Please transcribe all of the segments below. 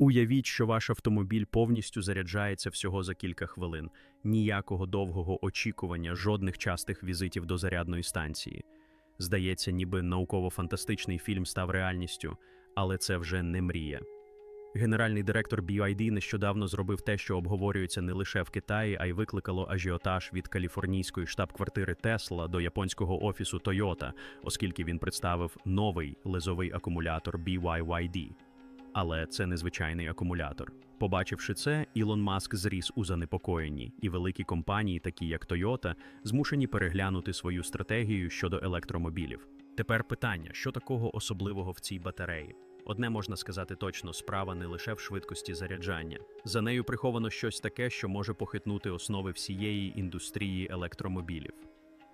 Уявіть, що ваш автомобіль повністю заряджається всього за кілька хвилин, ніякого довгого очікування, жодних частих візитів до зарядної станції. Здається, ніби науково-фантастичний фільм став реальністю, але це вже не мрія. Генеральний директор BYD нещодавно зробив те, що обговорюється не лише в Китаї, а й викликало ажіотаж від каліфорнійської штаб-квартири Tesla до японського офісу Toyota, оскільки він представив новий лезовий акумулятор BYYD. Але це незвичайний акумулятор. Побачивши це, Ілон Маск зріс у занепокоєнні, і великі компанії, такі як Toyota, змушені переглянути свою стратегію щодо електромобілів. Тепер питання: що такого особливого в цій батареї? Одне можна сказати точно, справа не лише в швидкості заряджання. За нею приховано щось таке, що може похитнути основи всієї індустрії електромобілів.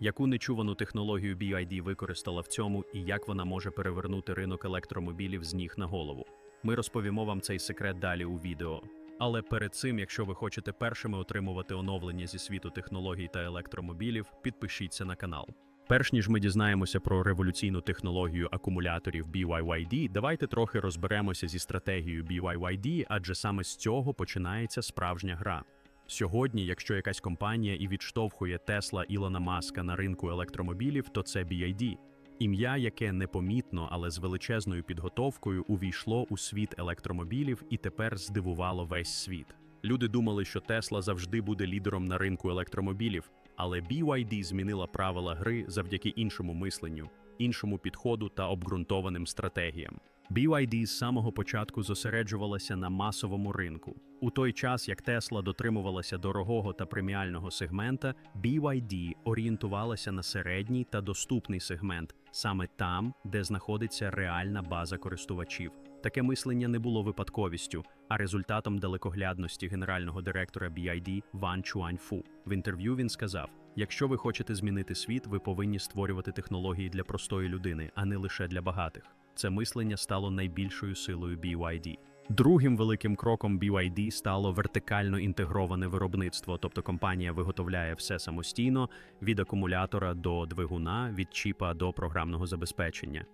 Яку нечувану технологію BYD використала в цьому і як вона може перевернути ринок електромобілів з ніг на голову? Ми розповімо вам цей секрет далі у відео. Але перед цим, якщо ви хочете першими отримувати оновлення зі світу технологій та електромобілів, підпишіться на канал. Перш ніж ми дізнаємося про революційну технологію акумуляторів BYYD, давайте трохи розберемося зі стратегією BYYD, адже саме з цього починається справжня гра. Сьогодні, якщо якась компанія і відштовхує Тесла Ілона Маска на ринку електромобілів, то це BYD. Ім'я, яке непомітно, але з величезною підготовкою увійшло у світ електромобілів і тепер здивувало весь світ. Люди думали, що Тесла завжди буде лідером на ринку електромобілів, але BYD змінила правила гри завдяки іншому мисленню, іншому підходу та обґрунтованим стратегіям. BYD з самого початку зосереджувалася на масовому ринку. У той час, як Tesla дотримувалася дорогого та преміального сегмента, BYD орієнтувалася на середній та доступний сегмент, саме там, де знаходиться реальна база користувачів. Таке мислення не було випадковістю, а результатом далекоглядності генерального директора BYD Ван Чуаньфу. В інтерв'ю він сказав: якщо ви хочете змінити світ, ви повинні створювати технології для простої людини, а не лише для багатих. Це мислення стало найбільшою силою BYD. Другим великим кроком BYD стало вертикально інтегроване виробництво, тобто компанія виготовляє все самостійно від акумулятора до двигуна, від чіпа до програмного забезпечення.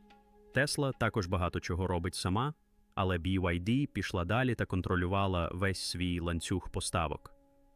Tesla також багато чого робить сама, але BYD пішла далі та контролювала весь свій ланцюг поставок.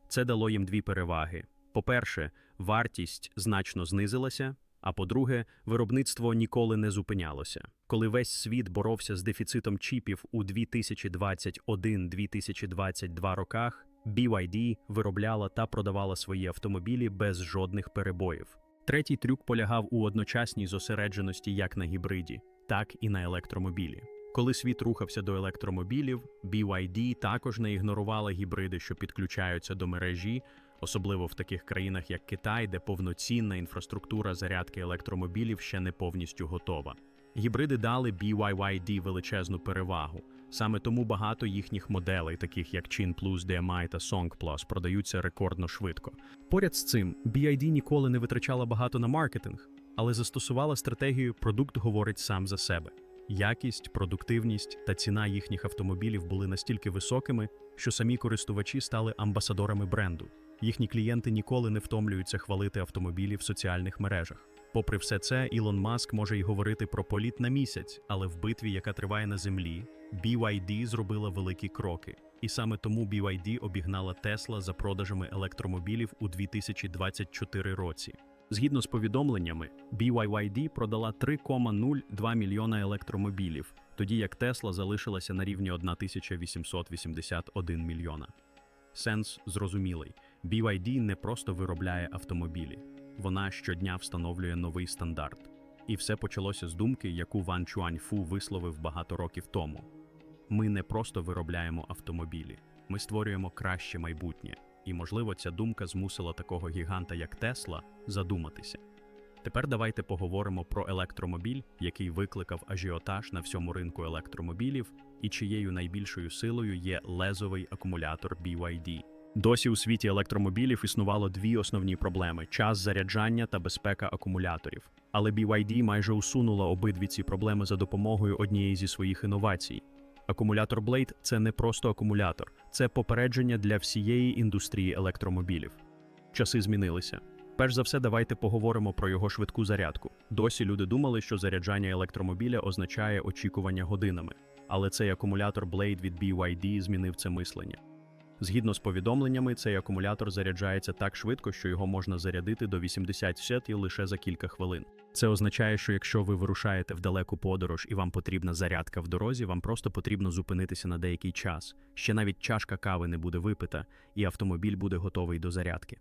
Це дало їм дві переваги: по-перше, вартість значно знизилася. А по-друге, виробництво ніколи не зупинялося. Коли весь світ боровся з дефіцитом чіпів у 2021-2022 роках, BYD виробляла та продавала свої автомобілі без жодних перебоїв. Третій трюк полягав у одночасній зосередженості як на гібриді, так і на електромобілі. Коли світ рухався до електромобілів, BYD також не ігнорувала гібриди, що підключаються до мережі, особливо в таких країнах, як Китай, де повноцінна інфраструктура зарядки електромобілів ще не повністю готова. Гібриди дали BYYD величезну перевагу. Саме тому багато їхніх моделей, таких як Chin Plus, DMI та Song Plus, продаються рекордно швидко. Поряд з цим, BYD ніколи не витрачала багато на маркетинг, але застосувала стратегію продукт говорить сам за себе. Якість, продуктивність та ціна їхніх автомобілів були настільки високими, що самі користувачі стали амбасадорами бренду. Їхні клієнти ніколи не втомлюються хвалити автомобілі в соціальних мережах. Попри все це, Ілон Маск може й говорити про політ на місяць, але в битві, яка триває на землі, BYD зробила великі кроки. І саме тому BYD обігнала Tesla за продажами електромобілів у 2024 році. Згідно з повідомленнями, BYD продала 3,02 мільйона електромобілів, тоді як Tesla залишилася на рівні 1881 мільйона. Сенс зрозумілий: BYD не просто виробляє автомобілі, вона щодня встановлює новий стандарт. І все почалося з думки, яку Ван Чуаньфу висловив багато років тому. Ми не просто виробляємо автомобілі, ми створюємо краще майбутнє. І, можливо, ця думка змусила такого гіганта, як Тесла, задуматися. Тепер давайте поговоримо про електромобіль, який викликав ажіотаж на всьому ринку електромобілів, і чиєю найбільшою силою є лезовий акумулятор BYD. Досі у світі електромобілів існувало дві основні проблеми: час заряджання та безпека акумуляторів. Але BYD майже усунула обидві ці проблеми за допомогою однієї зі своїх інновацій. Акумулятор Blade – це не просто акумулятор, це попередження для всієї індустрії електромобілів. Часи змінилися. Перш за все, давайте поговоримо про його швидку зарядку. Досі люди думали, що заряджання електромобіля означає очікування годинами. але цей акумулятор Blade від BYD змінив це мислення. Згідно з повідомленнями, цей акумулятор заряджається так швидко, що його можна зарядити до 80 лише за кілька хвилин. Це означає, що якщо ви вирушаєте в далеку подорож і вам потрібна зарядка в дорозі, вам просто потрібно зупинитися на деякий час. Ще навіть чашка кави не буде випита, і автомобіль буде готовий до зарядки.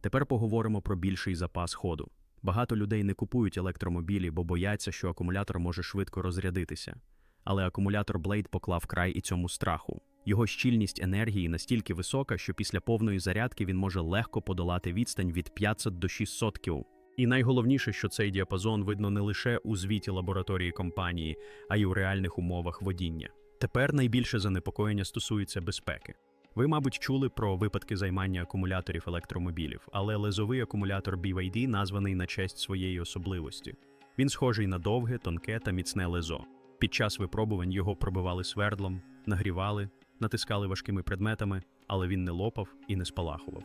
Тепер поговоримо про більший запас ходу. Багато людей не купують електромобілі, бо бояться, що акумулятор може швидко розрядитися. Але акумулятор Blade поклав край і цьому страху. Його щільність енергії настільки висока, що після повної зарядки він може легко подолати відстань від 500 до 600 км. І найголовніше, що цей діапазон видно не лише у звіті лабораторії компанії, а й у реальних умовах водіння. Тепер найбільше занепокоєння стосується безпеки. Ви, мабуть, чули про випадки займання акумуляторів електромобілів, але лезовий акумулятор BYD названий на честь своєї особливості. Він схожий на довге, тонке та міцне лезо. Під час випробувань його пробивали свердлом, нагрівали, натискали важкими предметами, але він не лопав і не спалахував.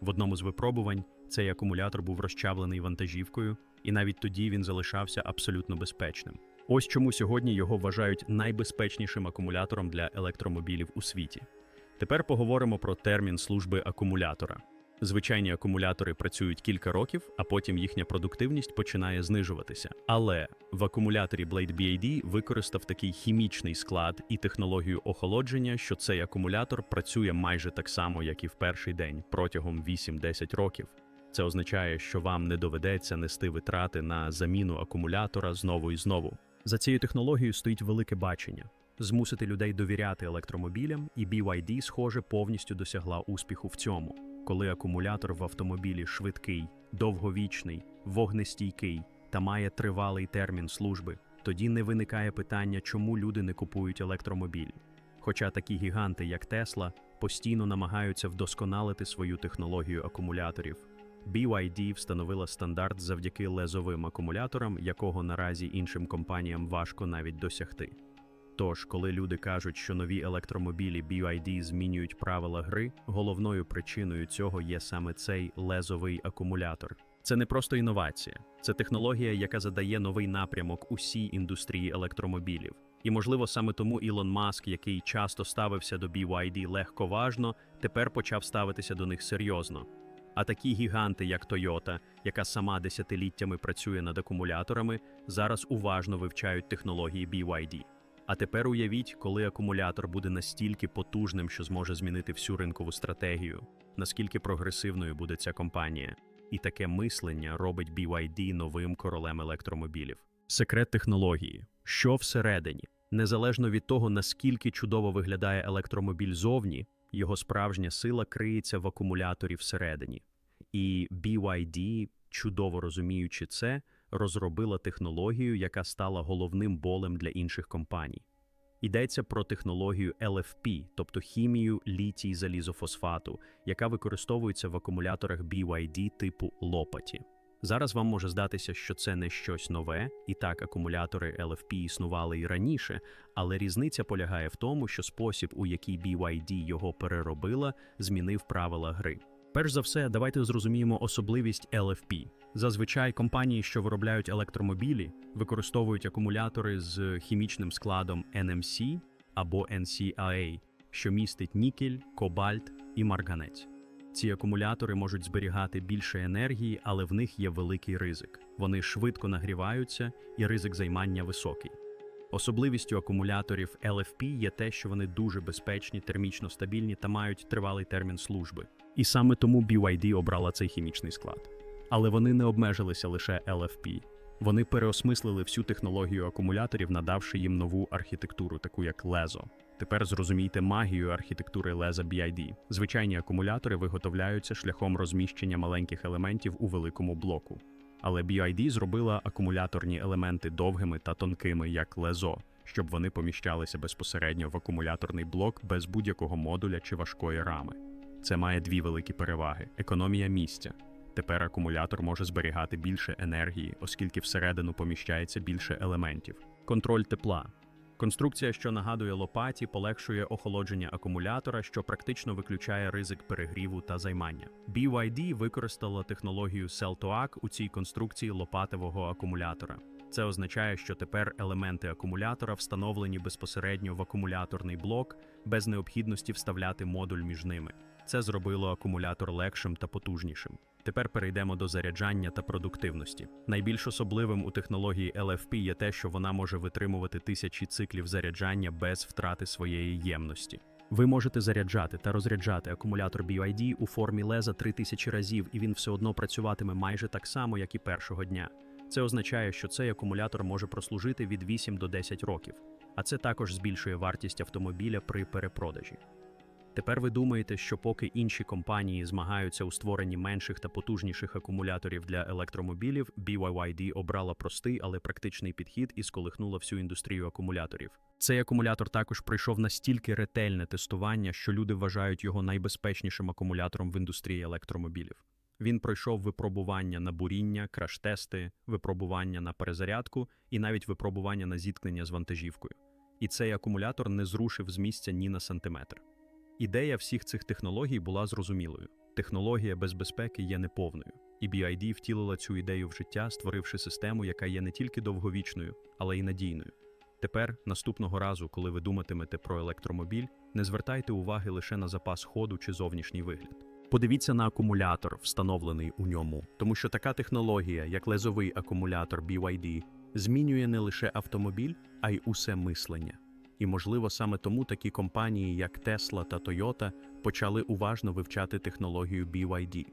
В одному з випробувань цей акумулятор був розчавлений вантажівкою, і навіть тоді він залишався абсолютно безпечним. Ось чому сьогодні його вважають найбезпечнішим акумулятором для електромобілів у світі. Тепер поговоримо про термін служби акумулятора. Звичайні акумулятори працюють кілька років, а потім їхня продуктивність починає знижуватися. Але в акумуляторі Blade BAD використав такий хімічний склад і технологію охолодження, що цей акумулятор працює майже так само, як і в перший день протягом 8-10 років. Це означає, що вам не доведеться нести витрати на заміну акумулятора знову і знову. За цією технологією стоїть велике бачення змусити людей довіряти електромобілям, і BYD, схоже, повністю досягла успіху в цьому, коли акумулятор в автомобілі швидкий, довговічний, вогнестійкий та має тривалий термін служби. Тоді не виникає питання, чому люди не купують електромобілі. Хоча такі гіганти, як Тесла, постійно намагаються вдосконалити свою технологію акумуляторів. BYD встановила стандарт завдяки лезовим акумуляторам, якого наразі іншим компаніям важко навіть досягти. Тож, коли люди кажуть, що нові електромобілі BYD змінюють правила гри, головною причиною цього є саме цей лезовий акумулятор. Це не просто інновація, це технологія, яка задає новий напрямок усій індустрії електромобілів. І, можливо, саме тому Ілон Маск, який часто ставився до BYD легковажно, тепер почав ставитися до них серйозно. А такі гіганти, як Toyota, яка сама десятиліттями працює над акумуляторами, зараз уважно вивчають технології BYD. А тепер уявіть, коли акумулятор буде настільки потужним, що зможе змінити всю ринкову стратегію, наскільки прогресивною буде ця компанія. І таке мислення робить BYD новим королем електромобілів. Секрет технології, що всередині, незалежно від того, наскільки чудово виглядає електромобіль зовні, його справжня сила криється в акумуляторі всередині. І BYD, чудово розуміючи це, розробила технологію, яка стала головним болем для інших компаній. Йдеться про технологію LFP, тобто хімію літій залізофосфату, яка використовується в акумуляторах BYD типу лопаті. Зараз вам може здатися, що це не щось нове, і так акумулятори LFP існували і раніше, але різниця полягає в тому, що спосіб, у який BYD його переробила, змінив правила гри. Перш за все, давайте зрозуміємо особливість LFP. Зазвичай компанії, що виробляють електромобілі, використовують акумулятори з хімічним складом NMC або NCAA, що містить нікель, кобальт і марганець. Ці акумулятори можуть зберігати більше енергії, але в них є великий ризик. Вони швидко нагріваються, і ризик займання високий. Особливістю акумуляторів LFP є те, що вони дуже безпечні, термічно стабільні та мають тривалий термін служби. І саме тому BYD обрала цей хімічний склад. Але вони не обмежилися лише LFP. Вони переосмислили всю технологію акумуляторів, надавши їм нову архітектуру, таку як лезо. Тепер зрозумійте магію архітектури леза BID. Звичайні акумулятори виготовляються шляхом розміщення маленьких елементів у великому блоку. Але BID зробила акумуляторні елементи довгими та тонкими, як лезо, щоб вони поміщалися безпосередньо в акумуляторний блок без будь-якого модуля чи важкої рами. Це має дві великі переваги: економія місця. Тепер акумулятор може зберігати більше енергії, оскільки всередину поміщається більше елементів. Контроль тепла. Конструкція, що нагадує лопаті, полегшує охолодження акумулятора, що практично виключає ризик перегріву та займання. BYD використала технологію Cell-to-Ac у цій конструкції лопатового акумулятора. Це означає, що тепер елементи акумулятора встановлені безпосередньо в акумуляторний блок без необхідності вставляти модуль між ними. Це зробило акумулятор легшим та потужнішим. Тепер перейдемо до заряджання та продуктивності. Найбільш особливим у технології LFP є те, що вона може витримувати тисячі циклів заряджання без втрати своєї ємності. Ви можете заряджати та розряджати акумулятор BYD у формі леза 3000 разів, і він все одно працюватиме майже так само, як і першого дня. Це означає, що цей акумулятор може прослужити від 8 до 10 років, а це також збільшує вартість автомобіля при перепродажі. Тепер ви думаєте, що поки інші компанії змагаються у створенні менших та потужніших акумуляторів для електромобілів, BYD обрала простий, але практичний підхід і сколихнула всю індустрію акумуляторів. Цей акумулятор також пройшов настільки ретельне тестування, що люди вважають його найбезпечнішим акумулятором в індустрії електромобілів. Він пройшов випробування на буріння, краш-тести, випробування на перезарядку і навіть випробування на зіткнення з вантажівкою. І цей акумулятор не зрушив з місця ні на сантиметр. Ідея всіх цих технологій була зрозумілою. Технологія без безпеки є неповною, і BID втілила цю ідею в життя, створивши систему, яка є не тільки довговічною, але й надійною. Тепер, наступного разу, коли ви думатимете про електромобіль, не звертайте уваги лише на запас ходу чи зовнішній вигляд. Подивіться на акумулятор, встановлений у ньому, тому що така технологія, як лезовий акумулятор BYD, змінює не лише автомобіль, а й усе мислення. І, можливо, саме тому такі компанії, як Tesla та Toyota, почали уважно вивчати технологію BYD.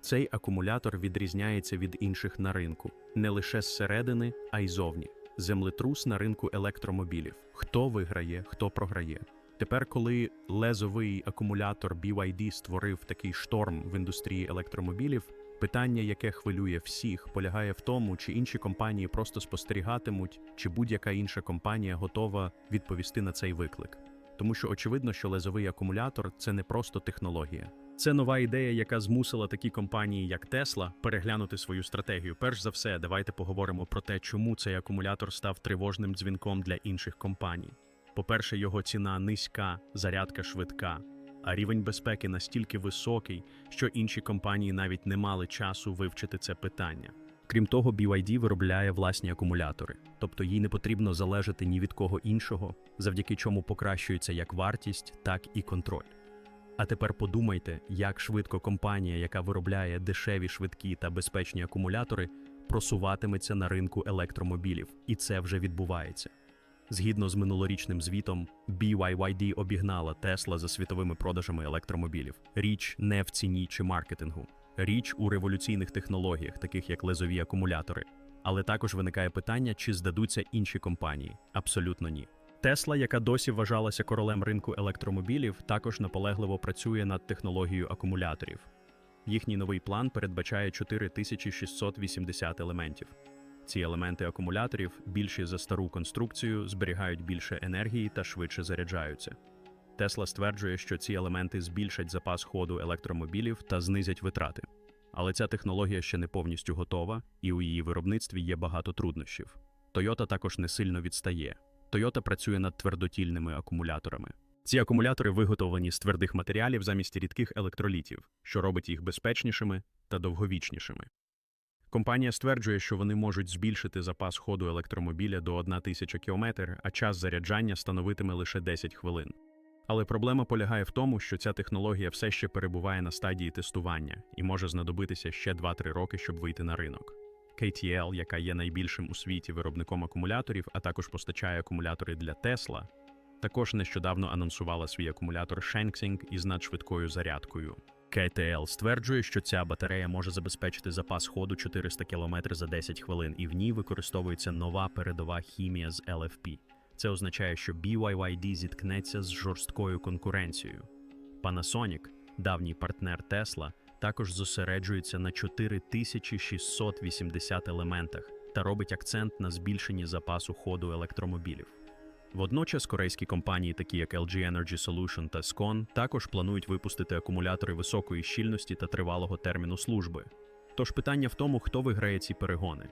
Цей акумулятор відрізняється від інших на ринку не лише зсередини, а й зовні. Землетрус на ринку електромобілів. Хто виграє, хто програє. Тепер, коли лезовий акумулятор BYD створив такий шторм в індустрії електромобілів, питання, яке хвилює всіх, полягає в тому, чи інші компанії просто спостерігатимуть, чи будь-яка інша компанія готова відповісти на цей виклик. Тому що очевидно, що лезовий акумулятор це не просто технологія. Це нова ідея, яка змусила такі компанії, як Tesla, переглянути свою стратегію. Перш за все, давайте поговоримо про те, чому цей акумулятор став тривожним дзвінком для інших компаній. По-перше, його ціна низька, зарядка швидка, а рівень безпеки настільки високий, що інші компанії навіть не мали часу вивчити це питання. Крім того, BYD виробляє власні акумулятори, тобто їй не потрібно залежати ні від кого іншого, завдяки чому покращується як вартість, так і контроль. А тепер подумайте, як швидко компанія, яка виробляє дешеві, швидкі та безпечні акумулятори, просуватиметься на ринку електромобілів, і це вже відбувається. Згідно з минулорічним звітом, BYD обігнала Tesla за світовими продажами електромобілів. Річ не в ціні чи маркетингу, річ у революційних технологіях, таких як лезові акумулятори. Але також виникає питання, чи здадуться інші компанії. Абсолютно ні. Тесла, яка досі вважалася королем ринку електромобілів, також наполегливо працює над технологією акумуляторів. Їхній новий план передбачає 4680 елементів. Ці елементи акумуляторів, більші за стару конструкцію, зберігають більше енергії та швидше заряджаються. Тесла стверджує, що ці елементи збільшать запас ходу електромобілів та знизять витрати. Але ця технологія ще не повністю готова, і у її виробництві є багато труднощів. Toyota також не сильно відстає. Toyota працює над твердотільними акумуляторами. Ці акумулятори виготовлені з твердих матеріалів замість рідких електролітів, що робить їх безпечнішими та довговічнішими. Компанія стверджує, що вони можуть збільшити запас ходу електромобіля до 1000 км, а час заряджання становитиме лише 10 хвилин. Але проблема полягає в тому, що ця технологія все ще перебуває на стадії тестування і може знадобитися ще 2-3 роки, щоб вийти на ринок. KTL, яка є найбільшим у світі виробником акумуляторів, а також постачає акумулятори для Tesla, також нещодавно анонсувала свій акумулятор Shanxing із надшвидкою зарядкою. KTL стверджує, що ця батарея може забезпечити запас ходу 400 км за 10 хвилин, і в ній використовується нова передова хімія з LFP. Це означає, що BYD зіткнеться з жорсткою конкуренцією. Panasonic, давній партнер Tesla, також зосереджується на 4680 елементах та робить акцент на збільшенні запасу ходу електромобілів. Водночас корейські компанії, такі як LG Energy Solution та SCON, також планують випустити акумулятори високої щільності та тривалого терміну служби. Тож питання в тому, хто виграє ці перегони.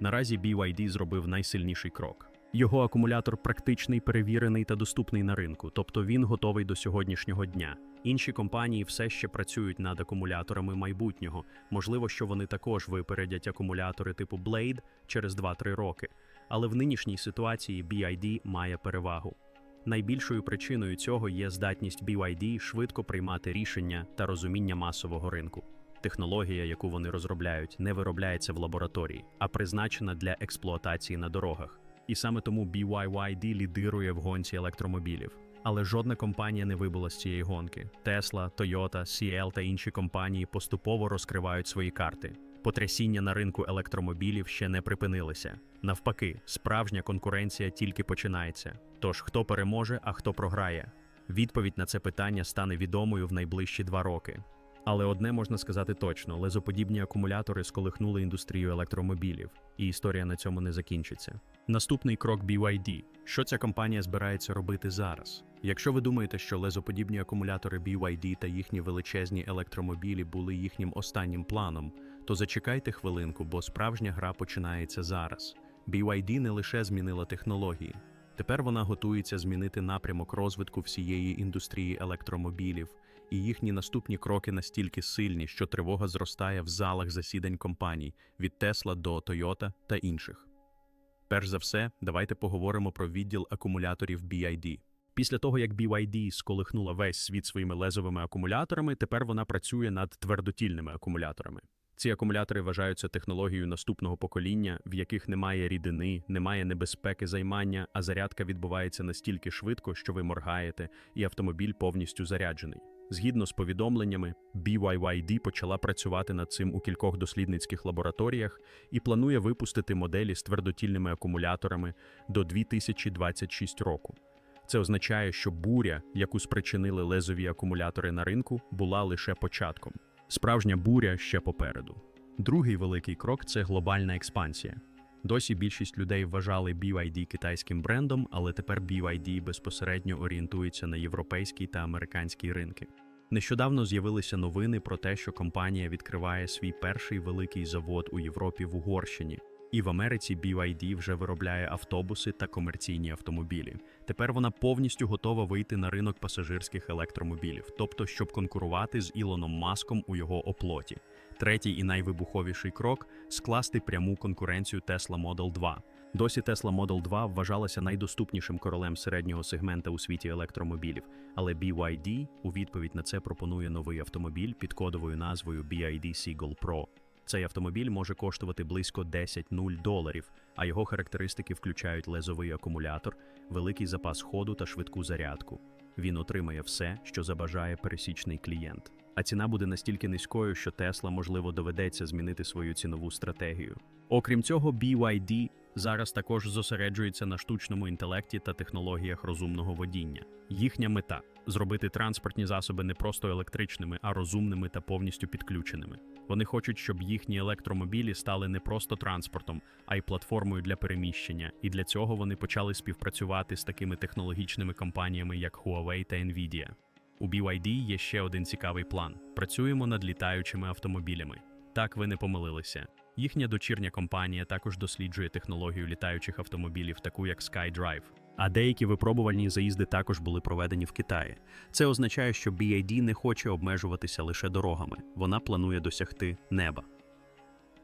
Наразі BYD зробив найсильніший крок. Його акумулятор практичний, перевірений та доступний на ринку, тобто він готовий до сьогоднішнього дня. Інші компанії все ще працюють над акумуляторами майбутнього. Можливо, що вони також випередять акумулятори типу Blade через 2-3 роки. Але в нинішній ситуації BID має перевагу. Найбільшою причиною цього є здатність BYD швидко приймати рішення та розуміння масового ринку. Технологія, яку вони розробляють, не виробляється в лабораторії, а призначена для експлуатації на дорогах. І саме тому BYD лідирує в гонці електромобілів. Але жодна компанія не вибула з цієї гонки. Tesla, Toyota, CL та інші компанії поступово розкривають свої карти. Потрясіння на ринку електромобілів ще не припинилися. Навпаки, справжня конкуренція тільки починається. Тож хто переможе, а хто програє? Відповідь на це питання стане відомою в найближчі два роки. Але одне можна сказати точно: лезоподібні акумулятори сколихнули індустрію електромобілів, і історія на цьому не закінчиться. Наступний крок BYD. Що ця компанія збирається робити зараз? Якщо ви думаєте, що лезоподібні акумулятори BYD та їхні величезні електромобілі були їхнім останнім планом, то зачекайте хвилинку, бо справжня гра починається зараз. BYD не лише змінила технології. Тепер вона готується змінити напрямок розвитку всієї індустрії електромобілів, і їхні наступні кроки настільки сильні, що тривога зростає в залах засідань компаній від Tesla до Toyota та інших. Перш за все, давайте поговоримо про відділ акумуляторів BYD. Після того, як BYD сколихнула весь світ своїми лезовими акумуляторами, тепер вона працює над твердотільними акумуляторами. Ці акумулятори вважаються технологією наступного покоління, в яких немає рідини, немає небезпеки займання, а зарядка відбувається настільки швидко, що ви моргаєте, і автомобіль повністю заряджений. Згідно з повідомленнями, BYD почала працювати над цим у кількох дослідницьких лабораторіях і планує випустити моделі з твердотільними акумуляторами до 2026 року. Це означає, що буря, яку спричинили лезові акумулятори на ринку, була лише початком. Справжня буря ще попереду. Другий великий крок це глобальна експансія. Досі більшість людей вважали BYD китайським брендом, але тепер BYD безпосередньо орієнтується на європейський та американський ринки. Нещодавно з'явилися новини про те, що компанія відкриває свій перший великий завод у Європі в Угорщині. І в Америці BYD вже виробляє автобуси та комерційні автомобілі. Тепер вона повністю готова вийти на ринок пасажирських електромобілів, тобто щоб конкурувати з Ілоном Маском у його оплоті. Третій і найвибуховіший крок скласти пряму конкуренцію Tesla Model 2. Досі Tesla Model 2 вважалася найдоступнішим королем середнього сегмента у світі електромобілів, але BYD у відповідь на це пропонує новий автомобіль під кодовою назвою BYD Seagull Pro. Цей автомобіль може коштувати близько 10 0 доларів, а його характеристики включають лезовий акумулятор, великий запас ходу та швидку зарядку. Він отримає все, що забажає пересічний клієнт. А ціна буде настільки низькою, що Тесла, можливо, доведеться змінити свою цінову стратегію. Окрім цього, BYD зараз також зосереджується на штучному інтелекті та технологіях розумного водіння. Їхня мета зробити транспортні засоби не просто електричними, а розумними та повністю підключеними. Вони хочуть, щоб їхні електромобілі стали не просто транспортом, а й платформою для переміщення. І для цього вони почали співпрацювати з такими технологічними компаніями, як Huawei та Nvidia. У BYD є ще один цікавий план: працюємо над літаючими автомобілями. Так ви не помилилися. Їхня дочірня компанія також досліджує технологію літаючих автомобілів, таку як SkyDrive. А деякі випробувальні заїзди також були проведені в Китаї. Це означає, що BYD не хоче обмежуватися лише дорогами, вона планує досягти неба.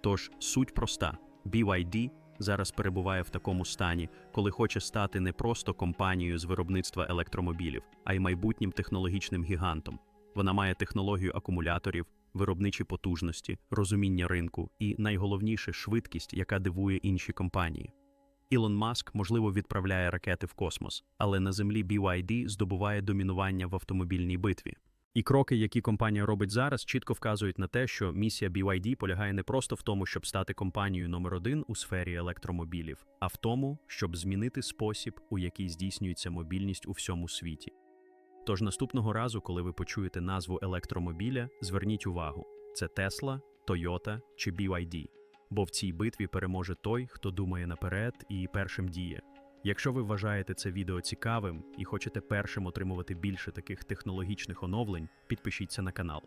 Тож суть проста: BYD зараз перебуває в такому стані, коли хоче стати не просто компанією з виробництва електромобілів, а й майбутнім технологічним гігантом. Вона має технологію акумуляторів, виробничі потужності, розуміння ринку і найголовніше швидкість, яка дивує інші компанії. Ілон Маск, можливо, відправляє ракети в космос, але на землі BYD здобуває домінування в автомобільній битві. І кроки, які компанія робить зараз, чітко вказують на те, що місія BYD полягає не просто в тому, щоб стати компанією номер один у сфері електромобілів, а в тому, щоб змінити спосіб, у який здійснюється мобільність у всьому світі. Тож наступного разу, коли ви почуєте назву електромобіля, зверніть увагу: це Тесла, Toyota чи BYD. Бо в цій битві переможе той, хто думає наперед і першим діє. Якщо ви вважаєте це відео цікавим і хочете першим отримувати більше таких технологічних оновлень, підпишіться на канал.